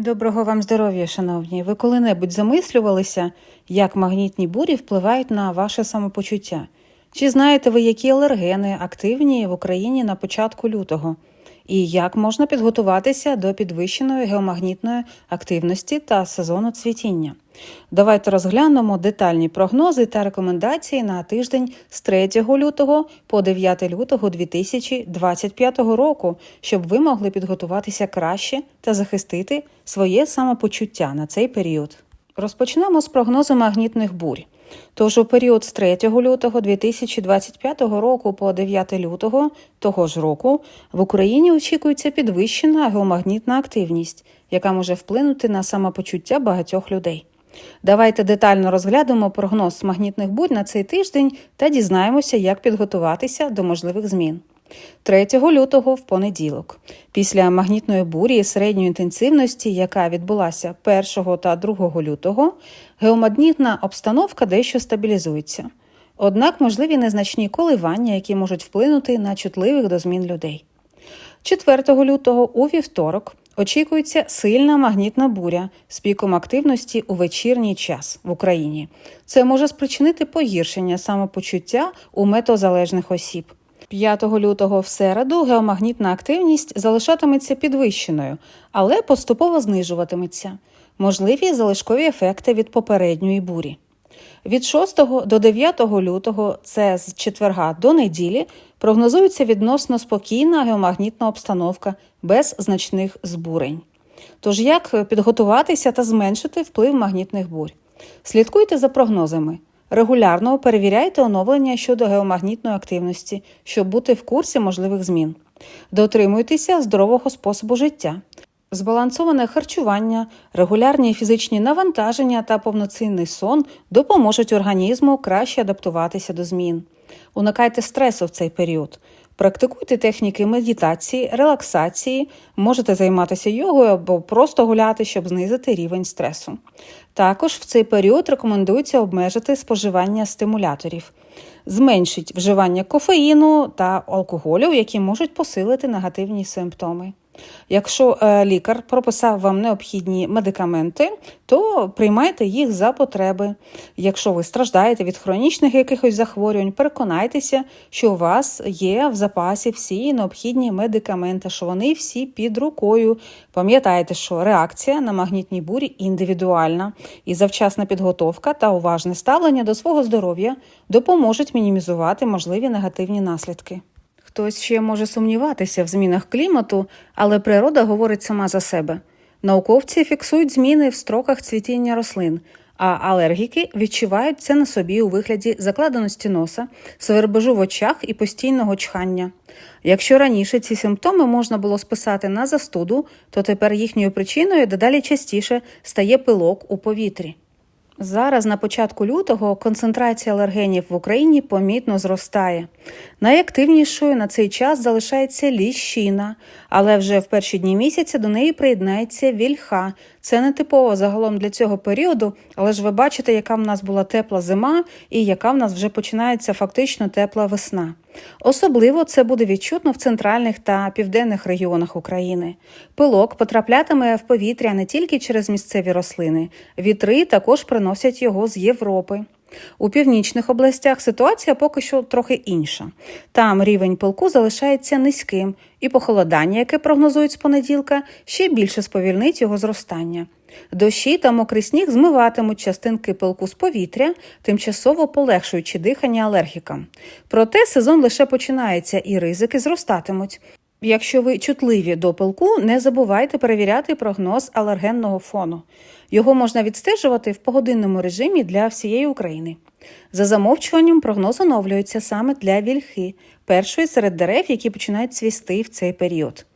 Доброго вам здоров'я, шановні. Ви коли-небудь замислювалися, як магнітні бурі впливають на ваше самопочуття? Чи знаєте ви, які алергени активні в Україні на початку лютого? І як можна підготуватися до підвищеної геомагнітної активності та сезону цвітіння? Давайте розглянемо детальні прогнози та рекомендації на тиждень з 3 лютого по 9 лютого 2025 року, щоб ви могли підготуватися краще та захистити своє самопочуття на цей період. Розпочнемо з прогнозу магнітних бурь. Тож у період з 3 лютого 2025 року по 9 лютого того ж року в Україні очікується підвищена геомагнітна активність, яка може вплинути на самопочуття багатьох людей. Давайте детально розглянемо прогноз магнітних бурь на цей тиждень та дізнаємося, як підготуватися до можливих змін. 3 лютого в понеділок, після магнітної бурі середньої інтенсивності, яка відбулася 1 та 2 лютого, геомагнітна обстановка дещо стабілізується. Однак можливі незначні коливання, які можуть вплинути на чутливих до змін людей. 4 лютого у вівторок очікується сильна магнітна буря з піком активності у вечірній час в Україні. Це може спричинити погіршення самопочуття у метозалежних осіб. 5 лютого в середу геомагнітна активність залишатиметься підвищеною, але поступово знижуватиметься. Можливі залишкові ефекти від попередньої бурі. Від 6 до 9 лютого, це з четверга до неділі, прогнозується відносно спокійна геомагнітна обстановка без значних збурень. Тож як підготуватися та зменшити вплив магнітних бурь? Слідкуйте за прогнозами. Регулярно перевіряйте оновлення щодо геомагнітної активності, щоб бути в курсі можливих змін. Дотримуйтеся здорового способу життя. Збалансоване харчування, регулярні фізичні навантаження та повноцінний сон допоможуть організму краще адаптуватися до змін. Уникайте стресу в цей період. Практикуйте техніки медитації, релаксації, можете займатися йогою або просто гуляти, щоб знизити рівень стресу. Також в цей період рекомендується обмежити споживання стимуляторів, зменшить вживання кофеїну та алкоголю, які можуть посилити негативні симптоми. Якщо е, лікар прописав вам необхідні медикаменти, то приймайте їх за потреби. Якщо ви страждаєте від хронічних якихось захворювань, переконайтеся, що у вас є в запасі всі необхідні медикаменти, що вони всі під рукою. Пам'ятайте, що реакція на магнітні бурі індивідуальна, і завчасна підготовка та уважне ставлення до свого здоров'я допоможуть мінімізувати можливі негативні наслідки. Хтось ще може сумніватися в змінах клімату, але природа говорить сама за себе. Науковці фіксують зміни в строках цвітіння рослин, а алергіки відчувають це на собі у вигляді закладеності носа, свербежу в очах і постійного чхання. Якщо раніше ці симптоми можна було списати на застуду, то тепер їхньою причиною дедалі частіше стає пилок у повітрі. Зараз на початку лютого концентрація алергенів в Україні помітно зростає. Найактивнішою на цей час залишається ліщина, але вже в перші дні місяця до неї приєднається вільха. Це не типово загалом для цього періоду, але ж ви бачите, яка в нас була тепла зима і яка в нас вже починається фактично тепла весна. Особливо це буде відчутно в центральних та південних регіонах України. Пилок потраплятиме в повітря не тільки через місцеві рослини, вітри також приносять його з Європи. У північних областях ситуація поки що трохи інша. Там рівень пилку залишається низьким, і похолодання, яке прогнозують з понеділка, ще більше сповільнить його зростання. Дощі та мокрий сніг змиватимуть частинки пилку з повітря, тимчасово полегшуючи дихання алергікам. Проте сезон лише починається і ризики зростатимуть. Якщо ви чутливі до пилку, не забувайте перевіряти прогноз алергенного фону. Його можна відстежувати в погодинному режимі для всієї України. За замовчуванням прогноз оновлюється саме для вільхи, першої серед дерев, які починають цвісти в цей період.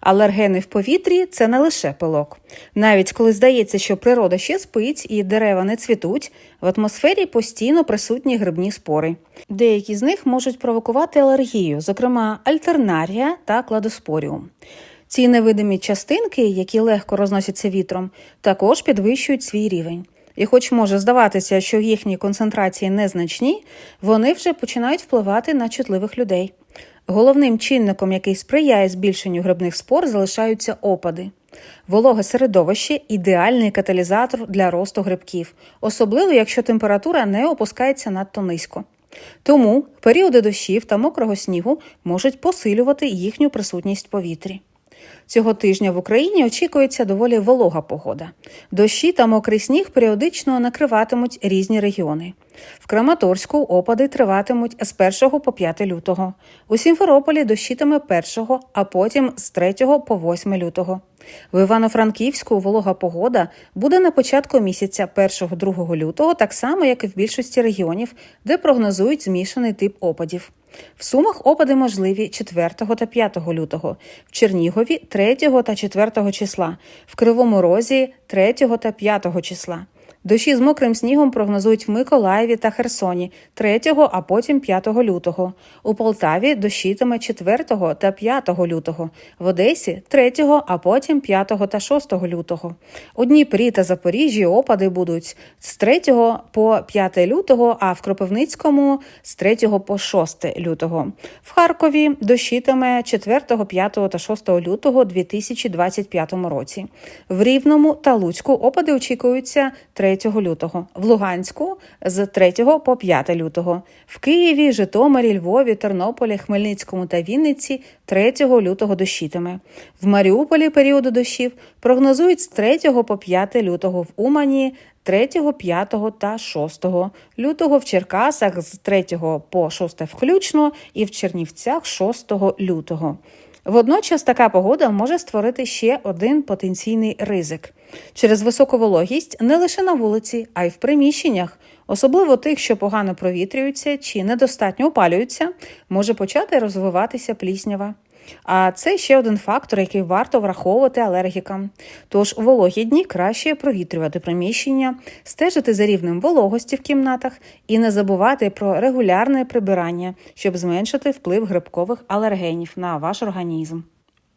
Алергени в повітрі це не лише пилок. Навіть коли здається, що природа ще спить і дерева не цвітуть, в атмосфері постійно присутні грибні спори. Деякі з них можуть провокувати алергію, зокрема альтернарія та кладоспоріум. Ці невидимі частинки, які легко розносяться вітром, також підвищують свій рівень. І, хоч може здаватися, що їхні концентрації незначні, вони вже починають впливати на чутливих людей. Головним чинником, який сприяє збільшенню грибних спор, залишаються опади. Вологе середовище ідеальний каталізатор для росту грибків, особливо якщо температура не опускається надто низько. Тому періоди дощів та мокрого снігу можуть посилювати їхню присутність в повітрі. Цього тижня в Україні очікується доволі волога погода. Дощі та мокрий сніг періодично накриватимуть різні регіони. В Краматорську опади триватимуть з 1 по 5 лютого. У Сімферополі дощитиме 1, а потім з 3 по 8 лютого. В Івано-Франківську волога погода буде на початку місяця 1-2 лютого, так само, як і в більшості регіонів, де прогнозують змішаний тип опадів. В Сумах опади можливі 4 та 5 лютого, в Чернігові 3 та 4 числа, в Кривому Розі 3 та 5 числа. Дощі з мокрим снігом прогнозують в Миколаєві та Херсоні 3, а потім 5 лютого. У Полтаві дощитиме 4 та 5 лютого, в Одесі 3, а потім 5 та 6 лютого. У Дніпрі та Запоріжжі опади будуть з 3 по 5 лютого, а в Кропивницькому з 3 по 6 лютого. В Харкові дощитиме 4, 5 та 6 лютого 2025 році. В Рівному та Луцьку опади очікуються 3 лютого, в Луганську з 3 по 5 лютого, в Києві, Житомирі, Львові, Тернополі, Хмельницькому та Вінниці 3 лютого дощитиме. В Маріуполі періоду дощів прогнозують з 3 по 5 лютого в Умані. 3, 5 та 6 лютого в Черкасах з 3 по 6 включно і в Чернівцях 6 лютого. Водночас така погода може створити ще один потенційний ризик через високу вологість не лише на вулиці, а й в приміщеннях, особливо тих, що погано провітрюються чи недостатньо опалюються, може почати розвиватися пліснява. А це ще один фактор, який варто враховувати алергікам. Тож у вологі дні краще провітрювати приміщення, стежити за рівнем вологості в кімнатах і не забувати про регулярне прибирання, щоб зменшити вплив грибкових алергенів на ваш організм.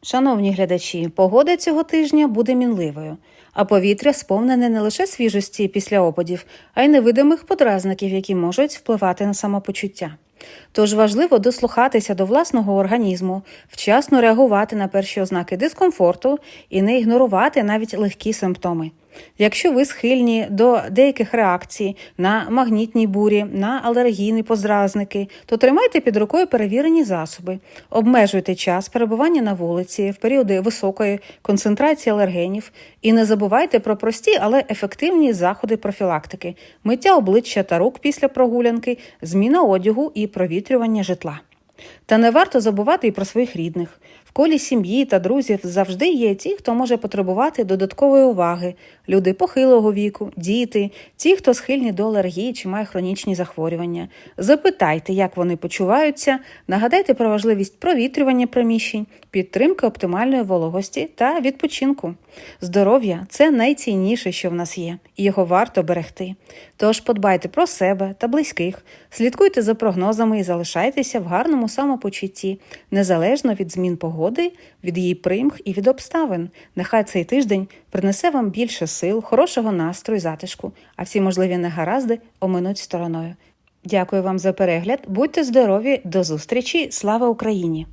Шановні глядачі, погода цього тижня буде мінливою, а повітря сповнене не лише свіжості після опадів, а й невидимих подразників, які можуть впливати на самопочуття. Тож важливо дослухатися до власного організму, вчасно реагувати на перші ознаки дискомфорту і не ігнорувати навіть легкі симптоми. Якщо ви схильні до деяких реакцій на магнітні бурі, на алергійні подразники, то тримайте під рукою перевірені засоби, обмежуйте час перебування на вулиці в періоди високої концентрації алергенів. І не забувайте про прості, але ефективні заходи профілактики, миття обличчя та рук після прогулянки, зміна одягу і провітрювання житла. Та не варто забувати і про своїх рідних. Колі сім'ї та друзів завжди є ті, хто може потребувати додаткової уваги, люди похилого віку, діти, ті, хто схильні до алергії чи має хронічні захворювання. Запитайте, як вони почуваються, нагадайте про важливість провітрювання приміщень, підтримки оптимальної вологості та відпочинку. Здоров'я це найцінніше, що в нас є, і його варто берегти. Тож подбайте про себе та близьких, слідкуйте за прогнозами і залишайтеся в гарному самопочутті, незалежно від змін погоди, від її примх і від обставин. Нехай цей тиждень принесе вам більше сил, хорошого настрою, затишку, а всі можливі негаразди оминуть стороною. Дякую вам за перегляд. Будьте здорові, до зустрічі! Слава Україні!